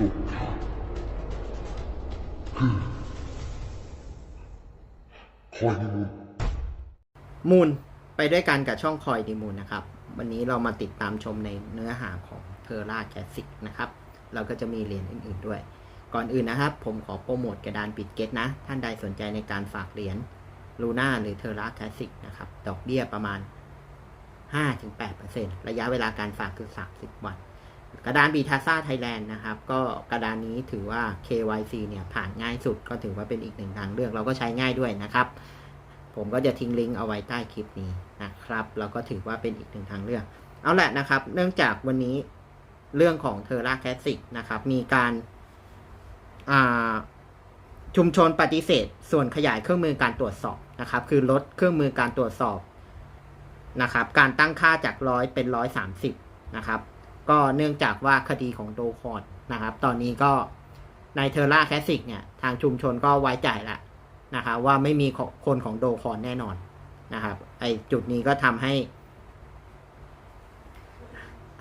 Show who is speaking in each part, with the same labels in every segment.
Speaker 1: สุดคือคอยนิมูล
Speaker 2: มูลไปด้วยกันกับช่องคอยดีมูลนะครับ วันนี้เรามาติดตามชมในเนื้อหาของเทอร่าแคสสิกนะครับ เราก็จะมีเหรียญอื่น ๆด้วย ก่อนอื่นนะครับ ผมขอโปรโมทกระดานปิดเก็ตนะ ท่านใดสนใจในการฝากเหรียญลูน่าหรือเทอร่าแคสสิกนะครับ ดอกเบี้ยประมาณ5-8%ระยะเวลาการฝากคือ 30 วัน กระดานบีทาซ่าไทยแลนด์นะครับ ก็กระดานนี้ถือว่า KYC เนี่ยผ่านง่ายสุดก็ถือว่าเป็นอีกหนึ่งทางเลือกเราก็ใช้ง่ายด้วยนะครับ ผมก็จะทิ้งลิงก์เอาไว้ใต้คลิปนี้นะครับ แล้วก็ถือว่าเป็นอีกหนึ่งทางเลือก เอาแหละนะครับ เนื่องจากวันนี้เรื่องของเทอร่าแคสสิกนะครับ มีการาชุมชนปฏิเสธ ส่วนขยายเครื่องมือการตรวจสอบนะครับ คือลดเครื่องมือการตรวจสอบนะครับ การตั้งค่าจากร้อยเป็นร้อยสามสิบนะครับ ก็เนื่องจากว่าคดีของโดคอนนะครับ ตอนนี้ก็ในเทอร่าแคสสิกเนี่ย ทางชุมชนก็ไว้ใจละนะครับว่าไม่มีคนของโดคอนแน่นอนนะครับ ไอจุดนี้ก็ทำให้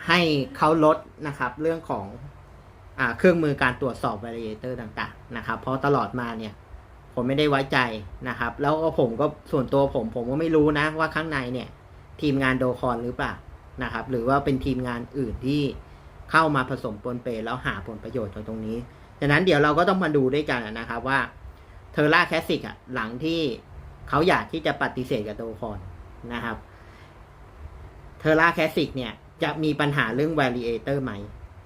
Speaker 2: ให้เขาลดนะครับเรื่องของอ่าเครื่องมือการตรวจสอบ validator ต่าง ๆ นะครับ เพราะตลอดมาเนี่ยผมไม่ได้ไว้ใจนะครับ แล้วก็ผมก็ส่วนตัวผม ผมก็ไม่รู้นะว่าข้างในเนี่ย ทีมงานโดคอนหรือเปล่า นะครับ หรือว่าเป็นทีมงานอื่นที่เข้ามาผสมปนเปแล้วหาผลประโยชน์จากตรงนี้ดังนั้นเดี๋ยวเราก็ต้องมาดูด้วยกันนะครับว่าเทอร่าแคสสิกอะหลังที่เขาอยากที่จะปฏิเสธกับโดคอนนะครับเทอร่าแคสสิกเนี่ยจะมีปัญหาเรื่อง validator ไหม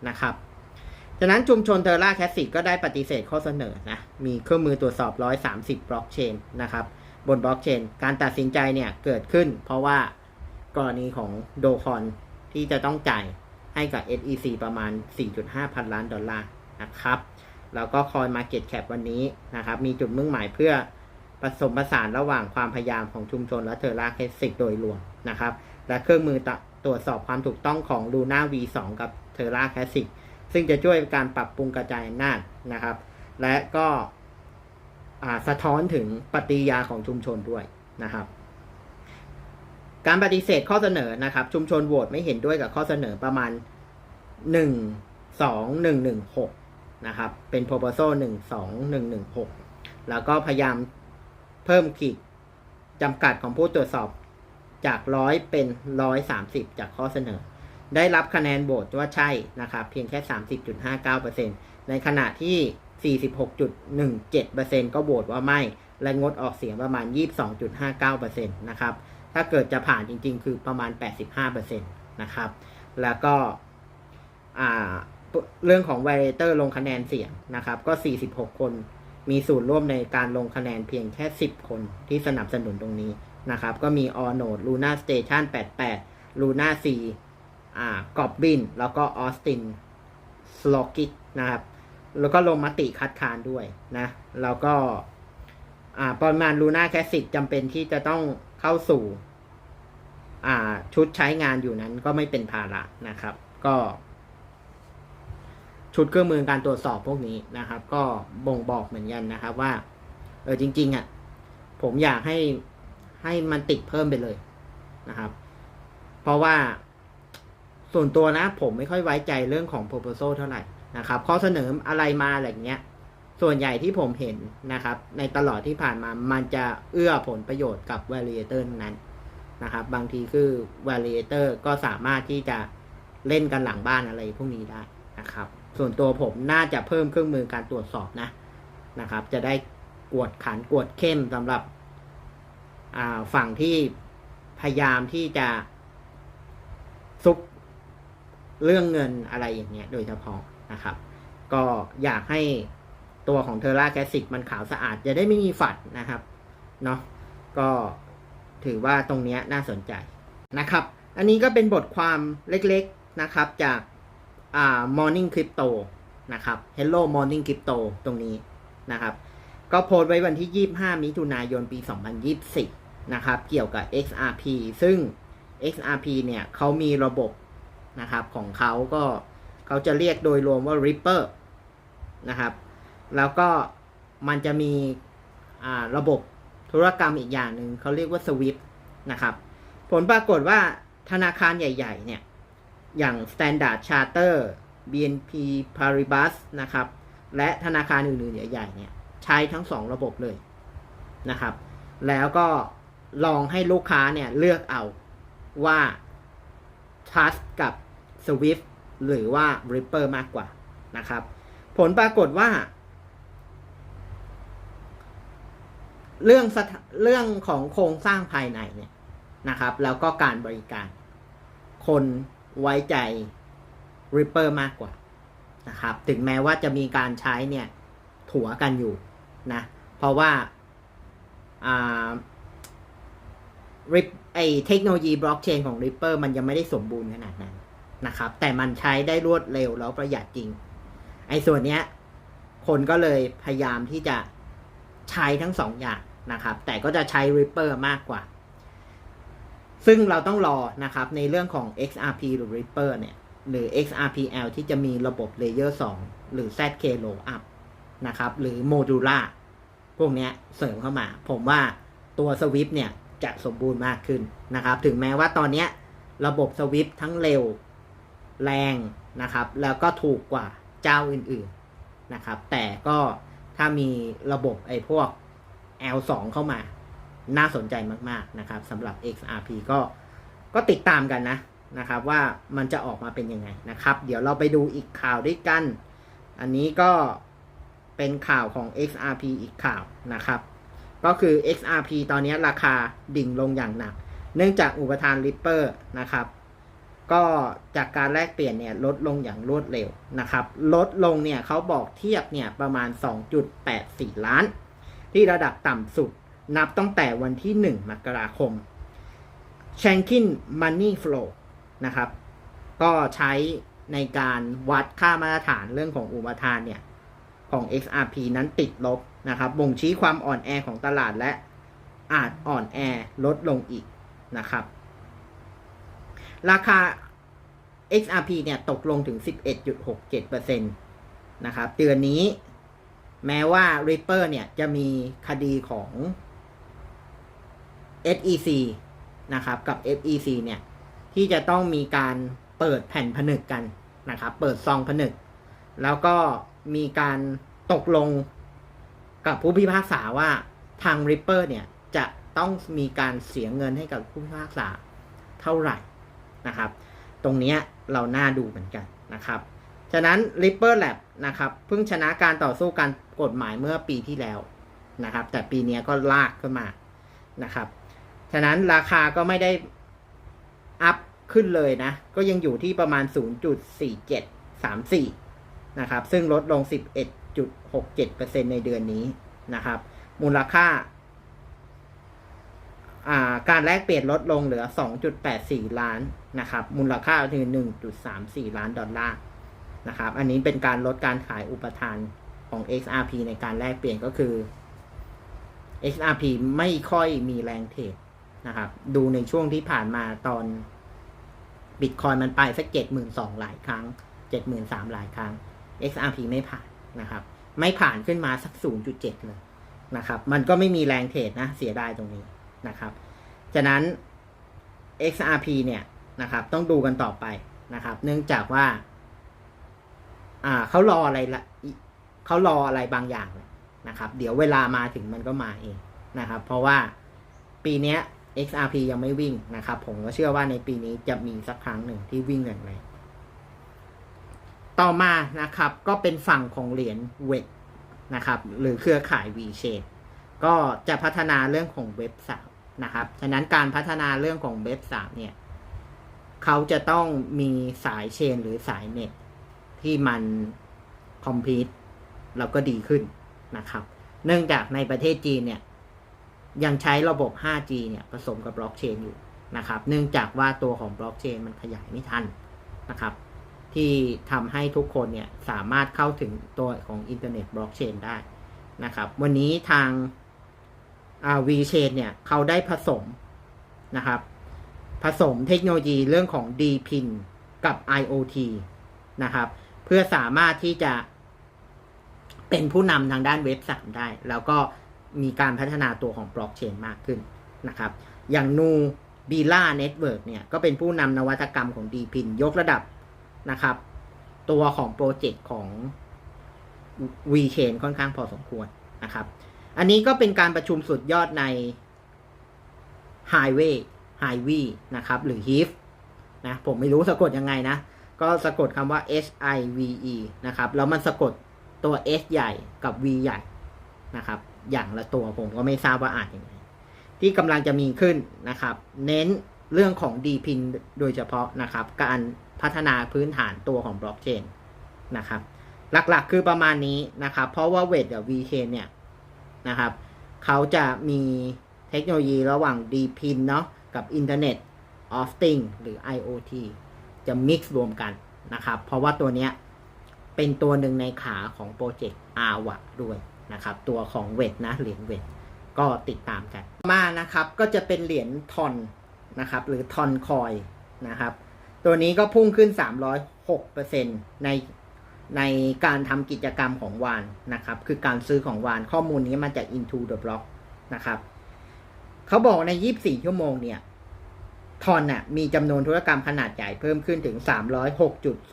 Speaker 2: นะครับฉะนั้นชุมชนเทอร่าแคสสิกก็ได้ปฏิเสธข้อเสนอนะ มีเครื่องมือตรวจสอบ 130 บล็อกเชนนะครับ บนบล็อกเชน การตัดสินใจเนี่ยเกิดขึ้น เพราะว่า กรณีของโดคอนที่จะต้องจ่ายให้กับ SEC ประมาณ 4.5 พันล้านดอลลาร์นะครับ แล้วก็คอย Market Cap วันนี้นะครับ มีจุดมุ่งหมายเพื่อผสมผสานระหว่างความพยายามของชุมชนและเทอร่าแคสสิกโดยรวมนะครับ และเครื่องมือตตรวจสอบความถูกต้องของ Luna V2 กับเทอร่าแคสสิกซึ่งจะช่วยการปรับปรุงกระจายอำนาจนะครับ และก็สะท้อนถึงปฏิยาของชุมชนด้วยนะครับ การปฏิเสธข้อเสนอนะครับ ชุมชนโหวตไม่เห็นด้วยกับข้อเสนอประมาณ 1 2 1 1 6 นะครับ เป็น proposal 1 2 1 1 6 แล้วก็พยายามเพิ่มขีดจำกัดของผู้ตรวจสอบจากร้อยเป็นร้อยสามสิบจากข้อเสนอ ได้รับคะแนนโหวตว่าใช่นะครับ เพียงแค่สามสิบจุดห้าเก้าเปอร์เซ็นในขณะที่สี่สิบหกจุดหนึ่งเจ็ดเปอร์เซ็นก็โหวตว่าไม่ และงดออกเสียงประมาณยี่สิบสองจุดห้าเก้าเปอร์เซ็นตนะครับ ถ้าเกิดจะผ่านจริง ๆ คือประมาณ 85%นะครับ แล้วก็เรื่องของ validator ลงคะแนนเสียงนะครับ ก็ 46 คนมีส่วนร่วมในการลงคะแนนเพียงแค่ 10 คนที่สนับสนุนตรงนี้นะครับ ก็มี All Node Luna Station 88 Luna C อ่า Goblin แล้วก็ Austin s l o g i t นะครับ แล้วก็ลงมติคัดค้านด้วยนะ แล้วก็อ่าปริมาณลูน่าแคสิกจำเป็นที่จะต้อง เข้าสู่ชุดใช้งานอยู่นั้นก็ไม่เป็นภาระนะครับ ก็ ชุดเครื่องมือการตรวจสอบพวกนี้นะครับ ก็บ่งบอกเหมือนกันนะครับว่า เออจริง ๆอะผมอยากให้ให้มันติดเพิ่มไปเลยนะครับ เพราะว่าส่วนตัวนะผมไม่ค่อยไว้ใจเรื่องของ proposal เท่าไหร่นะครับ ข้อเสนออะไรมาอะไรเงี้ย ส่วนใหญ่ที่ผมเห็นนะครับ ในตลอดที่ผ่านมามันจะเอื้อผลประโยชน์กับ validator นั้นนะครับ บางทีคือ validator ก็สามารถที่จะเล่นกันหลังบ้านอะไรพวกนี้ได้นะครับ ส่วนตัวผมน่าจะเพิ่มเครื่องมือการตรวจสอบนะนะครับ จะได้กวดขันกวดเข้มสำหรับฝั่งที่พยายามที่จะซุกเรื่องเงินอะไรอย่างเงี้ยโดยเฉพาะนะครับ ก็อยากให้ ตัวของเทอร่าแคสิกมันขาวสะอาดจะได้ไม่มีฝัดนะครับเนาะก็ถือว่าตรงนี้น่าสนใจนะครับ อันนี้ก็เป็นบทความเล็กๆนะครับจากอ่า Morning Crypto นะครับ Hello Morning Crypto ตรงนี้นะครับ ก็โพสต์ไว้วันที่ 25 มิถุนายนปี 2024 นะครับ เกี่ยวกับ XRP ซึ่ง XRP เนี่ยเขามีระบบนะครับของเขาก็เขาจะเรียกโดยรวมว่า Ripper นะครับ แล้วก็มันจะมีอ่าระบบธุรกรรมอีกอย่างหนึ่งเขาเรียกว่า Swift นะครับ ผลปรากฏว่าธนาคารใหญ่ ๆ เนี่ย อย่าง Standard Charter BNP Paribas นะครับ และธนาคารอื่นๆ ใหญ่ ๆ เนี่ย ใช้ทั้งสองระบบเลยนะครับ แล้วก็ลองให้ลูกค้าเนี่ย เลือกเอาว่า Trust กับ Swift หรือว่า Ripper มากกว่านะครับ ผลปรากฏว่า เรื่องเรื่องของโครงสร้างภายในเนี่ยนะครับ แล้วก็การบริการ คนไว้ใจ Ripper มากกว่านะครับ ถึงแม้ว่าจะมีการใช้เนี่ยถัวกันอยู่นะ เพราะว่าอ่า Rip ไอเทคโนโลยีบล็อกเชนของ Ripper มันยังไม่ได้สมบูรณ์ขนาดนั้นนะครับ แต่มันใช้ได้รวดเร็วแล้วประหยัดจริง ไอส่วนเนี้ย คนก็เลยพยายามที่จะ ใช้ทั้งสองอย่างนะครับ แต่ก็จะใช้ Ripper มากกว่า ซึ่งเราต้องรอนะครับในเรื่องของ XRP หรือ Ripper เนี่ยหรือ XRPL ที่จะมีระบบ Layer 2 หรือ ZK Roll Up นะครับ หรือ Modula พวกนี้เสริมเข้ามา ผมว่าตัว Swift เนี่ยจะสมบูรณ์มากขึ้นนะครับ ถึงแม้ว่าตอนนี้ระบบ Swift ทั้งเร็วแรงนะครับ แล้วก็ถูกกว่าเจ้าอื่นๆนะครับ แต่ก็ ถ้ามีระบบไอ้พวก L2 เข้ามา น่าสนใจมากๆนะครับสำหรับ XRP ก็ก็ติดตามกันนะนะครับ ว่ามันจะออกมาเป็นยังไงนะครับ เดี๋ยวเราไปดูอีกข่าวด้วยกัน อันนี้ก็เป็นข่าวของ XRP อีกข่าวนะครับ ก็คือ XRP ตอนนี้ราคาดิ่งลงอย่างหนัก เนื่องจากอุปทาน Ripper นะครับ ก็จากการแลกเปลี่ยนเนี่ยลดลงอย่างรวดเร็วนะครับ ลดลงเนี่ยเขาบอกเทียบเนี่ยประมาณ 2.84 ล้าน ที่ระดับต่ำสุดนับตั้งแต่วันที่ 1 มกราคม s h a n k i n Money Flow นะครับ ก็ใช้ในการวัดค่ามาตรฐานเรื่องของอุปทานเนี่ย ของ XRP นั้นติดลบนะครับ บ่งชี้ความอ่อนแอของตลาดและอาจอ่อนแอลดลงอีกนะครับ ราคา XRP เนี่ยตกลงถึง 11.67%นะครับ เดือนนี้แม้ว่า Ripper เนี่ยจะมีคดีของ SEC นะครับ กับ FEC เนี่ย ที่จะต้องมีการเปิดแผ่นผนึกกันนะครับ เปิดซองผนึก แล้วก็มีการตกลงกับผู้พิพากษาว่าทาง Ripper เนี่ย จะต้องมีการเสียเงินให้กับผู้พิพากษาเท่าไหร่ นะครับ ตรงนี้เราน่าดูเหมือนกันนะครับ ฉะนั้น Ripper Lab นะครับเพิ่งชนะการต่อสู้การกฎหมายเมื่อปีที่แล้วนะครับ แต่ปีนี้ก็ลากขึ้นมานะครับ ฉะนั้นราคาก็ไม่ได้อัพขึ้นเลยนะ ก็ยังอยู่ที่ประมาณ 0.4734 นะครับ ซึ่งลดลง 11.67%ในเดือนนี้นะครับ มูลค่าการแลกเปลี่ยนลดลงเหลือ 2.84 ล้าน นะครับ มูลค่าถึง 1.34 ล้านดอลลาร์นะครับ อันนี้เป็นการลดการขายอุปทานของ XRP ในการแลกเปลี่ยนก็คือ XRP ไม่ค่อยมีแรงเทรดนะครับ ดูในช่วงที่ผ่านมาตอนบิตคอยมันไปสักเจ็ดหมื่นสองหลายครั้งเจ็ดหมื่นสามหลายครั้ง XRP ไม่ผ่านนะครับ ไม่ผ่านขึ้นมาสักศูนย์จุดเจ็ดเลยนะครับ มันก็ไม่มีแรงเทรดนะ เสียดายตรงนี้นะครับ ฉะนั้น XRP เนี่ย นะครับต้องดูกันต่อไปนะครับ เนื่องจากว่า อ่าเขารออะไรละเขารออะไรบางอย่างนะครับ เดี๋ยวเวลามาถึงมันก็มาเองนะครับ เพราะว่าปีนี้ XRP ยังไม่วิ่งนะครับ ผมก็เชื่อว่าในปีนี้จะมีสักครั้งหนึ่งที่วิ่งแรงๆต่อมานะครับ ก็เป็นฝั่งของเหรียญเวทนะครับ หรือเครือข่าย V-Chain ก็จะพัฒนาเรื่องของเว็บสามนะครับ ฉะนั้นการพัฒนาเรื่องของเว็บสามเนี่ย เขาจะต้องมีสายเชนหรือสายเน็ตที่มันคอมพลีทแล้วก็ดีขึ้นนะครับ เนื่องจากในประเทศจีนเนี่ย ยังใช้ระบบ 5G เนี่ยผสมกับบล็อกเชนอยู่นะครับ เนื่องจากว่าตัวของบล็อกเชนมันขยายไม่ทันนะครับ ที่ทำให้ทุกคนเนี่ยสามารถเข้าถึงตัวของอินเทอร์เน็ตบล็อกเชนได้นะครับ วันนี้ทางวีเชนเนี่ยเขาได้ผสมนะครับ ผสมเทคโนโลยีเรื่องของ DPIN กับ IoT นะครับ เพื่อสามารถที่จะเป็นผู้นำทางด้านเว็บ 3 ได้ แล้วก็มีการพัฒนาตัวของบล็อกเชนมากขึ้นนะครับ อย่างนูบีล่าเน็ตเวิร์กเนี่ยก็เป็นผู้นำนวัตกรรมของ DPIN ยกระดับนะครับ ตัวของโปรเจกต์ของ v c h a i n ค่อนข้างพอสมควรนะครับ อันนี้ก็เป็นการประชุมสุดยอดใน Highway Highway นะครับ หรือ HIF นะ ผมไม่รู้สะกดยังไงนะ ก็สะกดคำว่า H I V E นะครับ แล้วมันสะกดตัว S ใหญ่กับ V ใหญ่นะครับ อย่างละตัวผมก็ไม่ทราบว่าอ่านยังไง ที่กำลังจะมีขึ้นนะครับ เน้นเรื่องของ d p i n โดยเฉพาะนะครับ การพัฒนาพื้นฐานตัวของบล็อกเชนนะครับ หลักๆคือประมาณนี้นะครับ เพราะว่าเวทกับ VChain เนี่ยนะครับ เขาจะมีเทคโนโลยีระหว่าง d p i n เนาะ กับ Internet of Things หรือ IoT จะ mix รวมกันนะครับ เพราะว่าตัวเนี้ยเป็นตัวหนึ่งในขาของโปรเจกต์ r w a ด้วยนะครับ ตัวของเวทนะเหรียญเวทก็ติดตามกันมานะครับก็จะเป็นเหรียญทอนนะครับหรือทอนคอยนะครับตัวนี้ก็พุ่งขึ้น 306%ในในการทำกิจกรรมของวานนะครับ คือการซื้อของวานข้อมูลนี้มาจาก Into the Block นะครับ เขาบอกใน 24 ชั่วโมงเนี่ยทอนน่ะมีจำนวนธุรกรรมขนาดใหญ่เพิ่มขึ้นถึง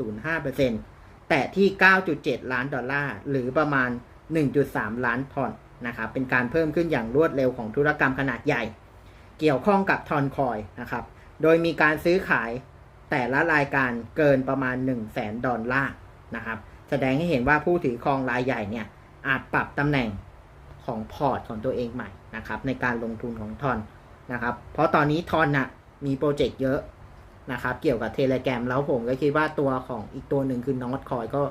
Speaker 2: 306.05%แต่ที่ 9.7 ล้านดอลลาร์ หรือประมาณ 1.3 ล้านทอนนะครับ เป็นการเพิ่มขึ้นอย่างรวดเร็วของธุรกรรมขนาดใหญ่ เกี่ยวข้องกับทอนคอยนะครับ โดยมีการซื้อขายแต่ละรายการเกินประมาณ 1 0 0 0 0แสนดอลลาร์นะครับ แสดงให้เห็นว่าผู้ถือครองรายใหญ่เนี่ยอาจปรับตำแหน่ง ของพอร์ตของตัวเองใหม่นะครับในการลงทุนของทอนนะครับ เพราะตอนนี้ทอนน่ะมีโปรเจกต์เยอะนะครับ เกี่ยวกับเทเลแกรมแล้วผมก็คิดว่าตัวของอีกตัวหนึ่งคือนอตคอยก็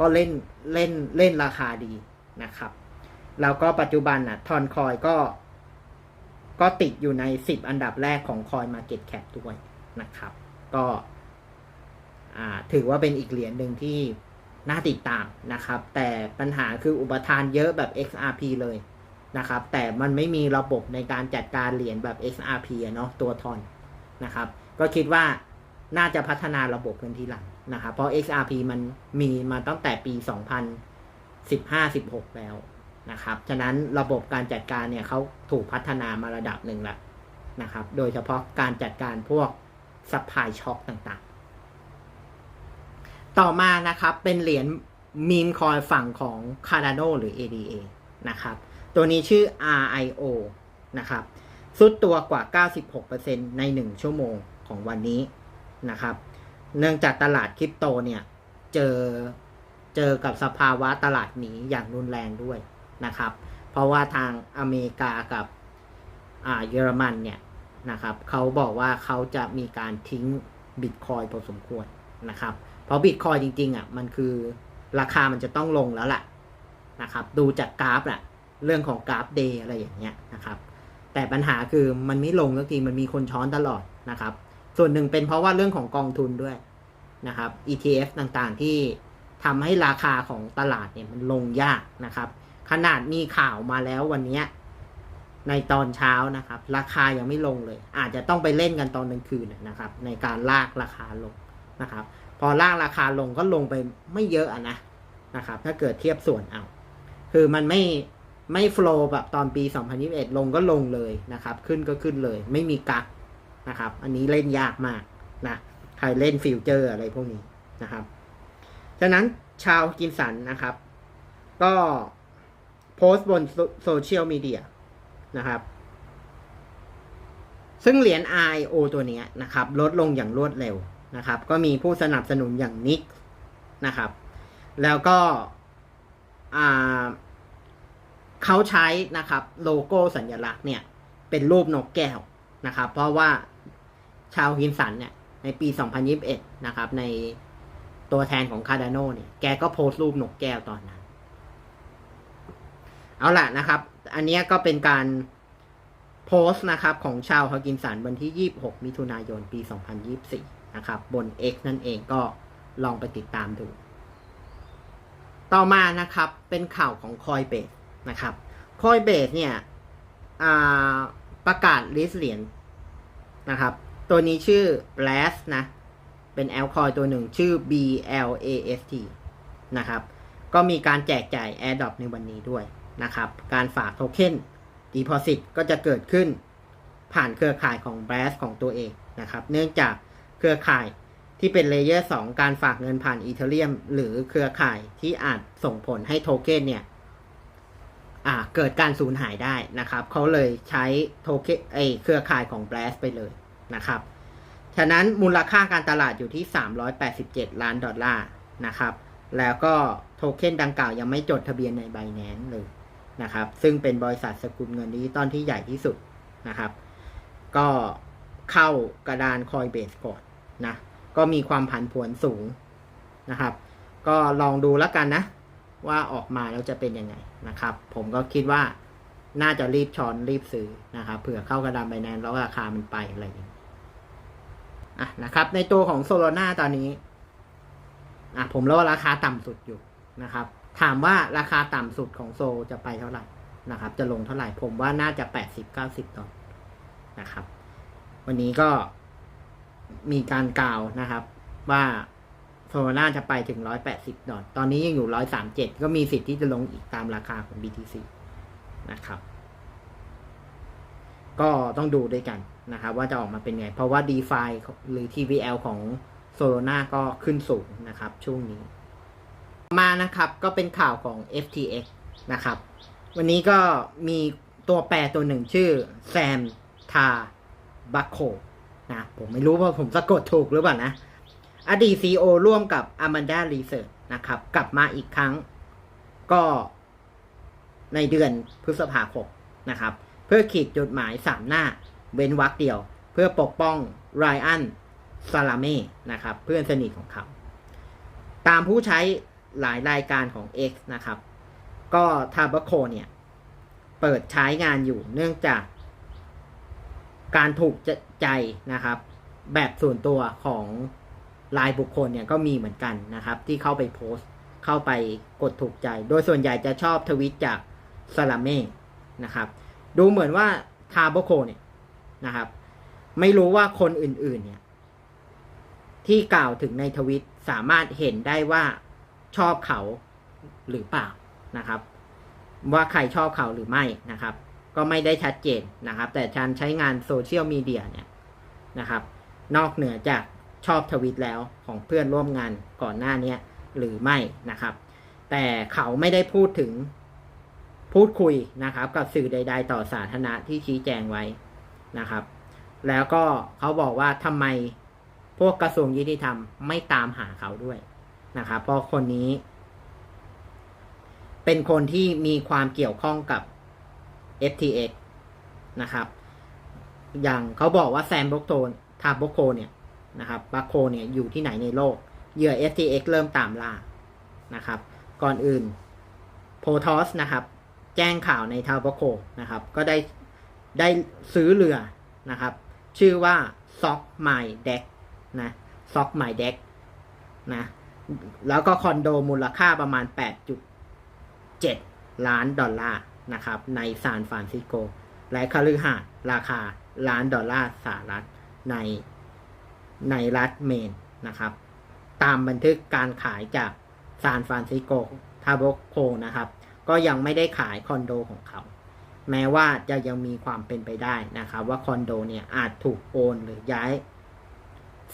Speaker 2: ก็เล่นเล่นเล่นราคาดีนะครับ แล้วก็ปัจจุบันน่ะทอนคอยก็ ก็ติดอยู่ใน 10 อันดับแรกของคอยมาเก็ตแคปด้วยนะครับ ก็ถือว่าเป็นอีกเหรียญหนึ่งที่ น่าติดตามนะครับ แต่ปัญหาคืออุปทานเยอะแบบ XRP เลยนะครับ แต่มันไม่มีระบบในการจัดการเหรียญแบบ XRP เนาะตัวทอนนะครับ ก็คิดว่าน่าจะพัฒนาระบบกันทีหลังนะครับ เพราะ XRP มันมีมาตั้งแต่ปี 2015-16 แล้วนะครับ ฉะนั้นระบบการจัดการเนี่ยเขาถูกพัฒนามาระดับหนึ่งล้วนะครับ โดยเฉพาะการจัดการพวกซัพพลายช็อคต่าง ต่อมานะครับเป็นเหรียญมีมคอยฝั่งของ Cardano หรือ ADA นะครับ ตัวนี้ชื่อ RIO นะครับสุดตัวกว่า 96%ใน 1 ชั่วโมงของวันนี้นะครับ เนื่องจากตลาดคริปโตเนี่ยเจอเจอกับสภาวะตลาดหนีอย่างรุนแรงด้วยนะครับ เพราะว่าทางอเมริกากับอ่าเยอรมันเนี่ยนะครับเขาบอกว่าเขาจะมีการทิ้งบิตคอยพอสมควรนะครับ เพราะบิตคอยจริงๆอะมันคือราคามันจะต้องลงแล้วแหละนะครับ ดูจากกราฟแหละเรื่องของกราฟเดย์อะไรอย่างเงี้ยนะครับ แต่ปัญหาคือมันไม่ลงสักทีมันมีคนช้อนตลอดนะครับ ส่วนหนึ่งเป็นเพราะว่าเรื่องของกองทุนด้วยนะครับ ETF ต่างๆที่ทำให้ราคาของตลาดเนี่ยมันลงยากนะครับ ขนาดมีข่าวมาแล้ววันนี้ในตอนเช้านะครับ ราคายังไม่ลงเลย อาจจะต้องไปเล่นกันตอนกลางคืนนะครับ ในการลากราคาลงนะครับ พอลากราคาลงก็ลงไปไม่เยอะอะนะนะครับ ถ้าเกิดเทียบส่วนเอาคือมันไม่ไม่โฟล์แบบตอนปี 2021 ลงก็ลงเลยนะครับ ขึ้นก็ขึ้นเลย ไม่มีกักนะครับ อันนี้เล่นยากมากนะใครเล่นฟิวเจอร์อะไรพวกนี้นะครับฉะนั้นชาวกินสันนะครับ ก็โพสต์บนโซเชียลมีเดียนะครับ ซึ่งเหรียญ IO ตัวเนี้ยนะครับ ลดลงอย่างรวดเร็ว นะครับ ก็มีผู้สนับสนุนอย่างนิกนะครับ แล้วก็เขาใช้นะครับโลโก้สัญลักษณ์เนี่ยเป็นรูปนกแก้วนะครับ เพราะว่าชาวฮินสันเนี่ยในปี 2021 นะครับในตัวแทนของคาร์ดานโนเนี่ยแกก็โพสต์รูปนกแก้วตอนนั้น เอาล่ะนะครับ อันนี้ก็เป็นการโพสต์นะครับของชาวฮากินสันวันที่ 26 มิถุนายน ปี 2024 นะครับบน X นั่นเองก็ลองไปติดตามดู ต่อมานะครับเป็นข่าวของ Coinbase นะครับ Coinbase เนี่ยประกาศลิสเหรียญนะครับ ตัวนี้ชื่อ Blast นะ เป็นแอลคอยตัวหนึ่งชื่อ BLAST นะครับ ก็มีการแจกจ่าย AirDrop ในวันนี้ด้วยนะครับ การฝากโทเค็น Deposit ก็จะเกิดขึ้นผ่านเครือข่ายของ Blast ของตัวเองนะครับ เนื่องจาก เครือข่ายที่เป็นเลเยอร์2การฝากเงินผ่านอีเทเรียม หรือเครือข่ายที่อาจส่งผลให้โทเค็นเนี่ยอ่าเกิดการสูญหายได้นะครับ เขาเลยใช้โทเค็นไอเครือข่ายของ Blast ไปเลยนะครับ ฉะนั้นมูลค่าการตลาดอยู่ที่ 387 ล้านดอลลาร์นะครับ แล้วก็โทเค็นดังกล่าวยังไม่จดทะเบียนใน b บ n a n c e เลยนะครับ ซึ่งเป็นบริษัทสกุลเงินดิจิตอลที่ใหญ่ที่สุดนะครับ ก็เข้ากระดานคอยเบสก่อน นะก็มีความผันผวนสูงนะครับ ก็ลองดูแล้วกันนะ ว่าออกมาแล้วจะเป็นยังไงนะครับ ผมก็คิดว่าน่าจะรีบช้อนรีบซื้อนะครับเผื่อเข้ากระดานไบแนนแล้วราคามันไปอะไรอย่างนี้อะนะครับ ในตัวของโซโลนาตอนนี้อะผมเล่าราคาต่ำสุดอยู่นะครับ ถามว่าราคาต่ำสุดของโซจะไปเท่าไหร่นะครับ จะลงเท่าไหร่ผมว่าน่าจะแปดสิบเก้าสิบดอลนะครับ วันนี้ก็ มีการกล่าวนะครับ ว่าโซลนาจะไปถึงร้อยแปดสิบดอลตอนนี้ยังอยู่ร้อยสามเจ็ดก็มีสิทธิ์ที่จะลงอีกตามราคาของ BTC นะครับ ก็ต้องดูด้วยกันนะครับ ว่าจะออกมาเป็นไง เพราะว่า DeFi หรือ TVL ของ Solana ก็ขึ้นสูงนะครับ ช่วงนี้ มานะครับก็เป็นข่าวของ FTX นะครับ วันนี้ก็มีตัวแปรตัวหนึ่งชื่อแซมทาบัคโค นะผมไม่รู้ว่าผมสะกดถูกหรือเปล่านะ อดีต CEO ร่วมกับ Amanda Research นะครับ กลับมาอีกครั้งก็ในเดือนพฤษภาคมนะครับ เพื่อขีดจดหมายสามหน้า เว้นวรรคเดียว เพื่อปกป้องไรอันซาลาเม่นะครับ เพื่อนสนิทของเขา ตามผู้ใช้หลายรายการของ X นะครับ ก็ทาบโคเนี่ย เปิดใช้งานอยู่เนื่องจาก การถูกใจนะครับ แบบส่วนตัวของรายบุคคลเนี่ยก็มีเหมือนกันนะครับ ที่เข้าไปโพสต์เข้าไปกดถูกใจ โดยส่วนใหญ่จะชอบทวิตจากซาลาเม่นะครับ ดูเหมือนว่าทาโบโคเนี่ยนะครับ ไม่รู้ว่าคนอื่นๆเนี่ยที่กล่าวถึงในทวิตสามารถเห็นได้ว่าชอบเขาหรือเปล่านะครับ ว่าใครชอบเขาหรือไม่นะครับ ก็ไม่ได้ชัดเจนนะครับ แต่การใช้งานโซเชียลมีเดียเนี่ยนะครับ นอกเหนือจากชอบทวิตแล้วของเพื่อนร่วมงานก่อนหน้านี้หรือไม่นะครับ แต่เขาไม่ได้พูดถึงพูดคุยนะครับ กับสื่อใด ๆ ต่อสาธารณะที่ชี้แจงไว้นะครับ แล้วก็เขาบอกว่าทำไมพวกกระทรวงยุติธรรมไม่ตามหาเขาด้วยนะครับเพราะคนนี้ เป็นคนที่มีความเกี่ยวข้องกับ FTX นะครับ อย่างเขาบอกว่าแซมบล็อกโทนทาบล็อกโคเนี่ยนะครับบัคโคเนี่ยอยู่ที่ไหนในโลก เหยื่อ FTX เริ่มตามล่านะครับ ก่อนอื่นโพทอสนะครับ แจ้งข่าวในทาบล็อกโคนะครับ ก็ได้ได้ซื้อเรือนะครับ ชื่อว่า Sock My Deck นะ Sock My Deck นะแล้วก็คอนโดมูลค่าประมาณ 8.7 ล้านดอลลาร์ นะครับในซานฟรานซิสโก และคฤหาสน์ราคาล้านดอลลาร์สหรัฐในในรัฐเมนนะครับ ตามบันทึกการขายจากซานฟรานซิสโกทาโบโคนะครับ ก็ยังไม่ได้ขายคอนโดของเขา แม้ว่าจะยังมีความเป็นไปได้นะครับ ว่าคอนโดเนี่ยอาจถูกโอนหรือย้าย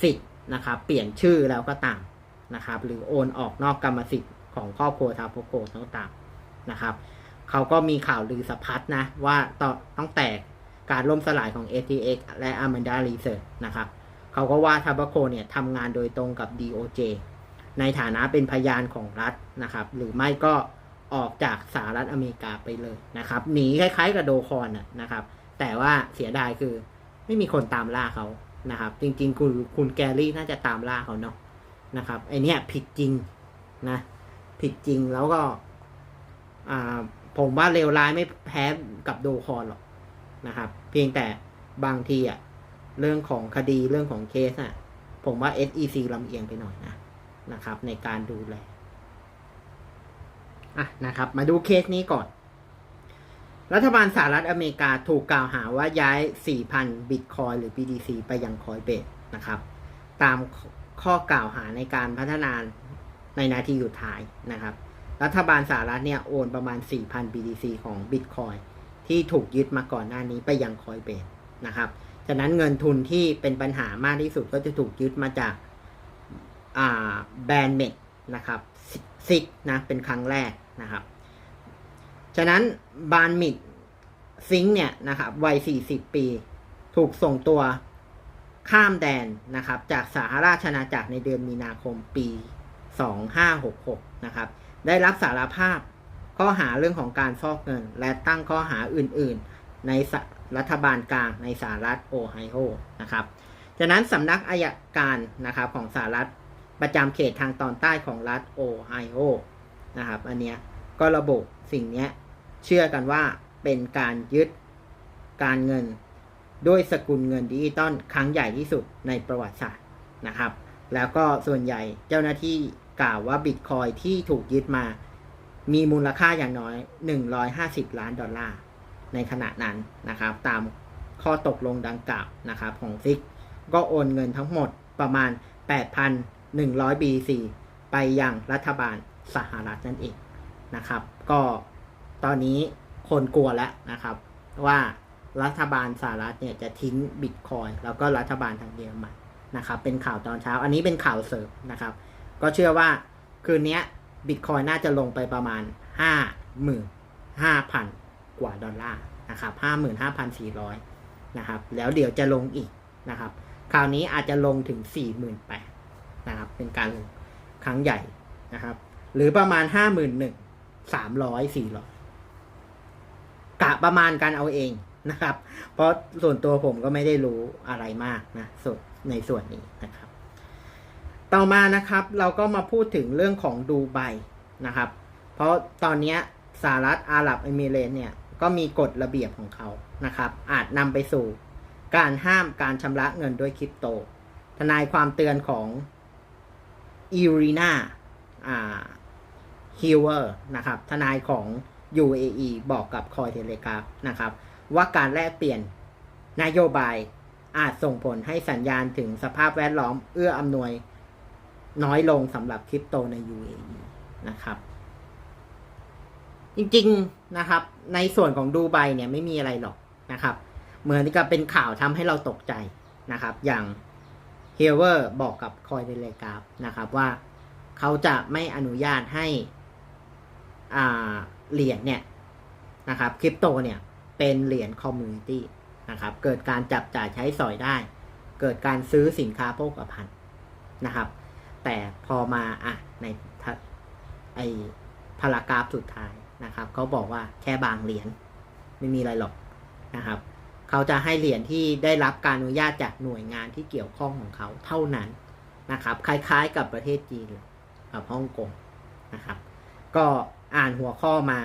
Speaker 2: สิทธิ์นะครับ เปลี่ยนชื่อแล้วก็ตามนะครับ หรือโอนออกนอกกรรมสิทธิ์ของครอบครัวทาโบโกทั้งตามนะครับ เขาก็มีข่าวลือสะพัดนะ ว่าต่อตั้งแต่การล่มสลายของ ATX และ Amanda Research นะครับ เขาก็ว่าทาบโคเนี่ยทำงานโดยตรงกับ DOJ ในฐานะเป็นพยานของรัฐนะครับ หรือไม่ก็ออกจากสหรัฐอเมริกาไปเลยนะครับ หนีคล้ายๆกับโดคอนนะครับ แต่ว่าเสียดายคือไม่มีคนตามล่าเขานะครับ จริงๆ คุณคุณแกรี่น่าจะตามล่าเขาเนาะนะครับไอเนี้ยผิดจริงนะ ผิดจริงแล้วก็อ่า ผมว่าเลวร้ายไม่แพ้กับโดคอนหรอกนะครับ เพียงแต่บางทีอะเรื่องของคดีเรื่องของเคสอะผมว่า SEC ลำเอียงไปหน่อยนะนะครับ ในการดูแลอะนะครับ มาดูเคสนี้ก่อน รัฐบาลสหรัฐอเมริกาถูกกล่าวหาว่าย้าย 4,000 บิตคอยหรือ BTC ไปยังคอยเบสนะครับ ตามข้อกล่าวหาในการพัฒนาในนาทีสุดท้ายนะครับ รัฐบาลสหรัฐเนี่ยโอนประมาณ 4,000 BTC ของ Bitcoin ที่ถูกยึดมาก่อนหน้านี้ไปยังคอยเบสนะครับฉะนั้นเงินทุนที่เป็นปัญหามากที่สุดก็จะถูกยึดมาจากแบรนด์เมดนะครับซิกนะเป็นครั้งแรกนะครับ ฉะนั้นบานมิดซิงเนี่ยนะครับวัย 40 ปี ถูกส่งตัวข้ามแดนนะครับ จากสหราชอาณาจักรในเดือนมีนาคมปี 2566 นะครับ ได้รับสารภาพข้อหาเรื่องของการฟอกเงิน และตั้งข้อหาอื่น ๆ ในรัฐบาลกลางในสหรัฐโอไฮโอนะครับฉะนั้นสำนักอายการนะครับของสหรัฐประจำเขตทางตอนใต้ของรัฐโอไฮโอนะครับอันเนี้ยก็ระบุสิ่งเนี้ยเชื่อกันว่าเป็นการยึดการเงินด้วยสกุลเงินดิจิตอลครั้งใหญ่ที่สุดในประวัติศาสตร์นะครับ แล้วก็ส่วนใหญ่เจ้าหน้าที่ กล่าวว่าบิตคอยที่ถูกยึดมา มีมูลค่าอย่างน้อย 150 ล้านดอลลาร์ ในขณะนั้นนะครับ ตามข้อตกลงดังกล่าวนะครับของซิก ก็โอนเงินทั้งหมดประมาณ 8,100 BC ไปยังรัฐบาลสหรัฐนั่นเองนะครับ ก็ตอนนี้คนกลัวแล้วนะครับ ว่ารัฐบาลสหรัฐเนี่ยจะทิ้งบิตคอยแล้วก็รัฐบาลทางเยอรมันนะครับ เป็นข่าวตอนเช้า อันนี้เป็นข่าวเสริมนะครับ ก็เชื่อว่าคืนนี้บิตคอยน่าจะลงไปประมาณ 55,000 กว่าดอลลาร์นะครับ55,400 นะครับ แล้วเดี๋ยวจะลงอีกนะครับ คราวนี้อาจจะลงถึง 48,000นะครับ เป็นการลงครั้งใหญ่นะครับ หรือประมาณ 51,000 300 400กะประมาณการเอาเองนะครับ เพราะส่วนตัวผมก็ไม่ได้รู้อะไรมากนะส่วนในส่วนนี้นะครับ ต่อมานะครับเราก็มาพูดถึงเรื่องของดูไบนะครับ เพราะตอนนี้สหรัฐอาหรับเอมิเรตส์เนี่ยก็มีกฎระเบียบของเขานะครับ อาจนำไปสู่การห้ามการชำระเงินด้วยคริปโต ทนายความเตือนของอีรีนาอ่าฮิวเวอร์นะครับ ทนายของ UAE บอกกับคอยเทเลกราฟนะครับ ว่าการแลกเปลี่ยนนโยบายอาจส่งผลให้สัญญาณถึงสภาพแวดล้อมเอื้ออำนวย น้อยลงสำหรับคริปโตใน UAE นะครับ จริงๆนะครับ ในส่วนของดูไบเนี่ยไม่มีอะไรหรอกนะครับ เหมือนกับเป็นข่าวทำให้เราตกใจนะครับ อย่างเฮเวอร์บอกกับคอยเดเลกราฟนะครับว่าเขาจะไม่อนุญาตให้อ่าเหรียญเนี่ยนะครับคริปโตเนี่ยเป็นเหรียญคอมมูนิตี้นะครับ เกิดการจับจ่ายใช้สอยได้ เกิดการซื้อสินค้าโภคภัณฑ์นะครับ แต่พอมาอะในไอพารากราฟสุดท้ายนะครับเขาบอกว่าแค่บางเหรียญไม่มีอะไรหรอกนะครับเขาจะให้เหรียญที่ได้รับการอนุญาตจากหน่วยงานที่เกี่ยวข้องของเขาเท่านั้นนะครับคล้ายๆกับประเทศจีนกับฮ่องกงนะครับ ก็อ่านหัวข้อมา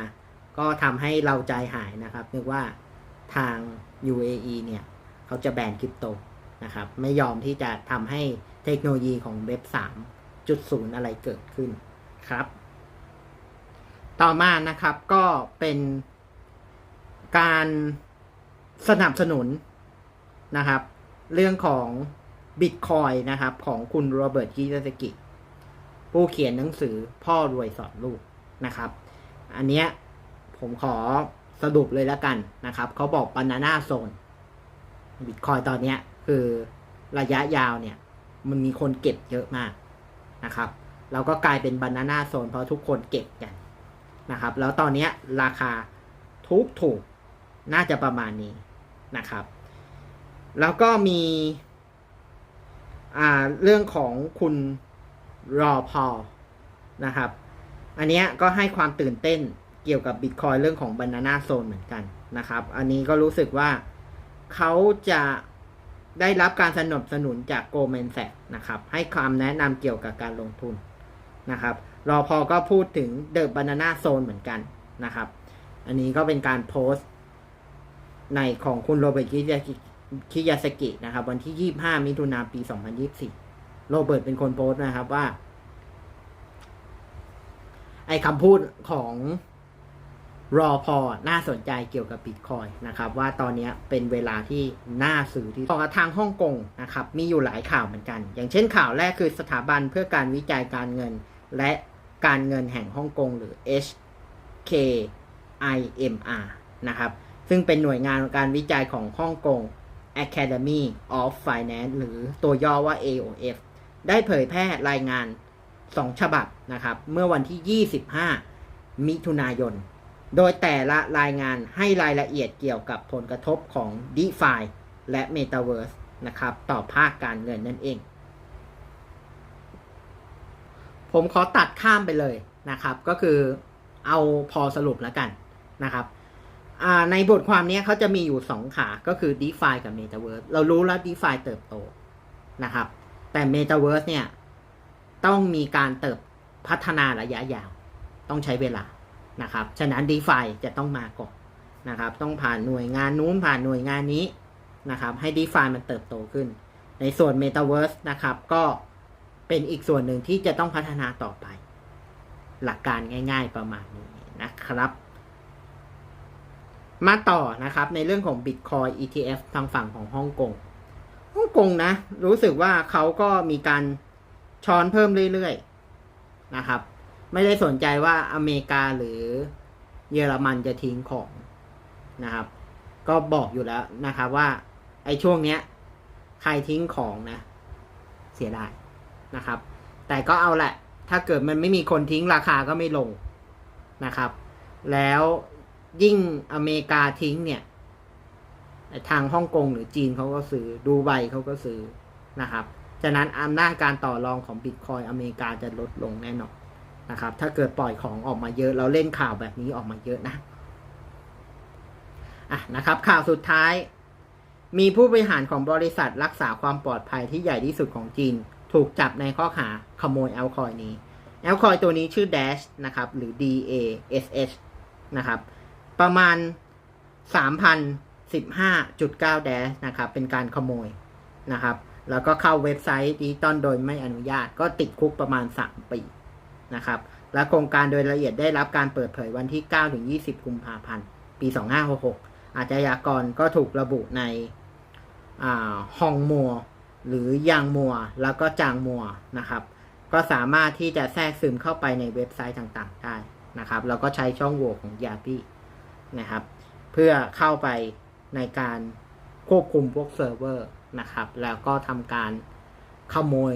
Speaker 2: ก็ทำให้เราใจหายนะครับนึกว่าทาง UAE เนี่ยเขาจะแบนคริปโตนะครับ ไม่ยอมที่จะทำให้ ทคโนโลยีของเว็บ 3.0 อะไรเกิดขึ้นครับ ต่อมานะครับก็เป็นการสนับสนุนนะครับ เรื่องของ Bitcoin นะครับ ของคุณโรเบิร์ตกิยาสกิผู้เขียนหนังสือพ่อรวยสอนลูกนะครับ อันเนี้ยผมขอสรุปเลยแล้วกันนะครับ เขาบอกบานาน่าโซนบิตคอยตอนเนี้ยคือระยะยาวเนี่ย มันมีคนเก็บเยอะมากนะครับเราก็กลายเป็นบานาน่าโซนเพราะทุกคนเก็บกันนะครับ แล้วตอนนี้ราคาทุกถูกน่าจะประมาณนี้นะครับ แล้วก็มีเรื่องของคุณรอพอนะครับ อันนี้ก็ให้ความตื่นเต้นเกี่ยวกับบิตคอยเรื่องของบานาน่าโซนเหมือนกันนะครับ อันนี้ก็รู้สึกว่าเขาจะ ได้รับการสนับสนุนจากโกลแมนแซกนะครับให้คำแนะนำเกี่ยวกับการลงทุนนะครับรอพอก็พูดถึงเดอะบานาน่าโซนเหมือนกันนะครับ อันนี้ก็เป็นการโพสต์ในของคุณโรเบิร์ตคิยาสกินะครับ วันที่ 25 มิถุนาปี 2024 โรเบิร์ตเป็นคนโพสต์นะครับว่า ไอ้คำพูดของ รอพอน่าสนใจเกี่ยวกับบิตคอยนะครับว่าตอนนี้เป็นเวลาที่น่าซื้อที่ต่อทางฮ่องกงนะครับมีอยู่หลายข่าวเหมือนกัน อย่างเช่นข่าวแรกคือสถาบันเพื่อการวิจัยการเงิน และการเงินแห่งฮ่องกงหรือ HKIMR นะครับซึ่งเป็นหน่วยงานการวิจัยของฮ่องกง Academy of Finance หรือตัวย่อว่า AOF ได้เผยแพร่รายงาน 2 ฉบับนะครับเมื่อวันที่ 25 มิถุนายน โดยแต่ละรายงานให้รายละเอียดเกี่ยวกับผลกระทบของ d e f i และ Metaverse นะครับ ต่อภาคการเงินนั่นเอง ผมขอตัดข้ามไปเลยนะครับ ก็คือเอาพอสรุปแล้วกันนะครับในบทความนี้เขาจะมีอยู่ 2 ขาก็คือ d e f i กับ Metaverse เรารู้แล้ว d e f i เติบโตนะครับ แต่ Metaverse เนี่ย ต้องมีการเติบพัฒนาระยะยาว ต้องใช้เวลา นะครับ ฉะนั้น d e f i จะต้องมาก่อนนะครับ ต้องผ่านหน่วยงานนู้นผ่านหน่วยงานนี้นะครับ ให้ d e f i มันเติบโตขึ้น ในส่วน Metaverse นะครับ ก็เป็นอีกส่วนหนึ่งที่จะต้องพัฒนาต่อไป หลักการง่าย ๆประมาณนี้นะครับ มาต่อนะครับในเรื่องของ Bitcoin ETF ทางฝั่งของฮ่องกงฮ่องกงนะ รู้สึกว่าเขาก็มีการช้อนเพิ่มเรื่อยๆนะครับ ไม่ได้สนใจว่าอเมริกาหรือเยอรมันจะทิ้งของนะครับ ก็บอกอยู่แล้วนะครับว่าไอ้ช่วงเนี้ย ใครทิ้งของนะ เสียดายนะครับ แต่ก็เอาแหละ ถ้าเกิดมันไม่มีคนทิ้งราคาก็ไม่ลงนะครับ แล้วยิ่งอเมริกาทิ้งเนี่ยทางฮ่องกงหรือจีนเขาก็ซื้อดูไบเขาก็ซื้อนะครับ ฉะนั้นอำนาจการต่อรองของบิตคอยอเมริกาจะลดลงแน่นอน นะครับ ถ้าเกิดปล่อยของออกมาเยอะ เราเล่นข่าวแบบนี้ออกมาเยอะนะอะนะครับ ข่าวสุดท้าย มีผู้บริหารของบริษัทรักษาความปลอดภัยที่ใหญ่ที่สุดของจีน ถูกจับในข้อหาขโมยแอลคอยนี้ แอลคอยตัวนี้ชื่อ Dash นะครับ หรือ D A S H นะครับ ประมาณ 3,015.9 Dash นะครับ เป็นการขโมยนะครับ แล้วก็เข้าเว็บไซต์ดิจิตอลโดยไม่อนุญาต ก็ติดคุกประมาณ 3 ปี นะครับ และโครงการโดยละเอียดได้รับการเปิดเผยวันที่9-20 กุมภาพันธ์ ปี 2566 อาชญากรก็ถูกระบุในฮองมัว หรือยางมัว แล้วก็จางมัวนะครับ ก็สามารถที่จะแทรกซึมเข้าไปในเว็บไซต์ต่างๆ ได้นะครับแล้วก็ใช้ช่องโหว่ของยาปี้นะครับ เพื่อเข้าไปในการควบคุมพวกเซิร์ฟเวอร์นะครับ แล้วก็ทำการขโมย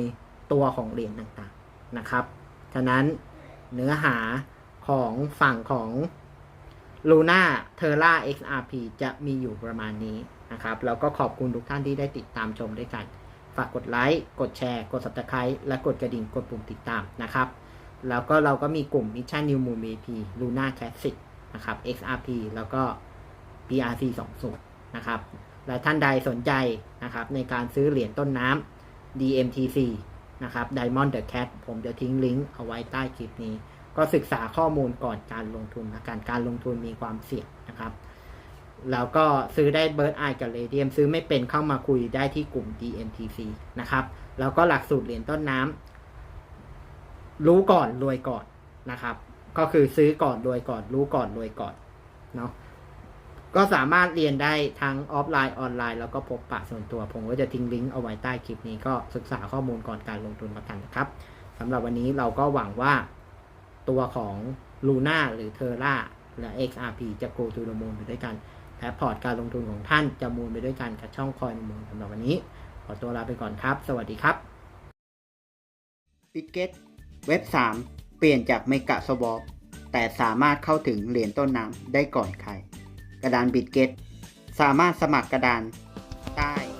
Speaker 2: ตัวของเหรียญต่างๆนะครับ ฉะนั้นเนื้อหาของฝั่งของ Luna Terra XRP จะมีอยู่ประมาณนี้นะครับ แล้วก็ขอบคุณทุกท่านที่ได้ติดตามชมด้วยกัน ฝากกดไลค์ กดแชร์ กด subscribe และกดกระดิ่ง กดปุ่มติดตามนะครับ แล้วก็เราก็มีกลุ่ม Mission New Moon BP Luna Classic นะครับ XRP แล้วก็ PRC 20นะครับ และท่านใดสนใจนะครับในการซื้อเหรียญต้นน้ำ DMTC นะครับ Diamond the Cat ผมจะทิ้งลิงก์เอาไว้ใต้คลิปนี้ ก็ศึกษาข้อมูลก่อนการลงทุนนะการการลงทุนมีความเสี่ยงนะครับ แล้วก็ซื้อได้เบิร์ดไอกับเรเดียมซื้อไม่เป็นเข้ามาคุยได้ที่กลุ่ม DMTC นะครับ แล้วก็หลักสูตรเหรียญต้นน้ำรู้ก่อนรวยก่อนนะครับ ก็คือซื้อก่อนรวยก่อน รู้ก่อนรวยก่อนเนาะ ก็สามารถเรียนได้ทั้งออฟไลน์ออนไลน์แล้วก็พบปะส่วนตัว ผมก็จะทิ้งลิงก์เอาไว้ใต้คลิปนี้ก็ศึกษาข้อมูลก่อนการลงทุนมากันนะครับสำหรับวันนี้เราก็หวังว่าตัวของ Luna หรือ Terra และ XRP จะ go to the moon ไปด้วยกันและพอร์ตการลงทุนของท่านจะมูลไปด้วยกันกับช่องคอยมูลสำหรับวันนี้ ขอตัวลาไปก่อนครับ สวัสดีครับ b i t g e t เว็บ 3 เปลี่ยนจากเมกะสวอปแต่สามารถเข้าถึงเหรียญต้นน้ำได้ก่อนใคร กระดานบิดเกตสามารถสมัครกระดานได้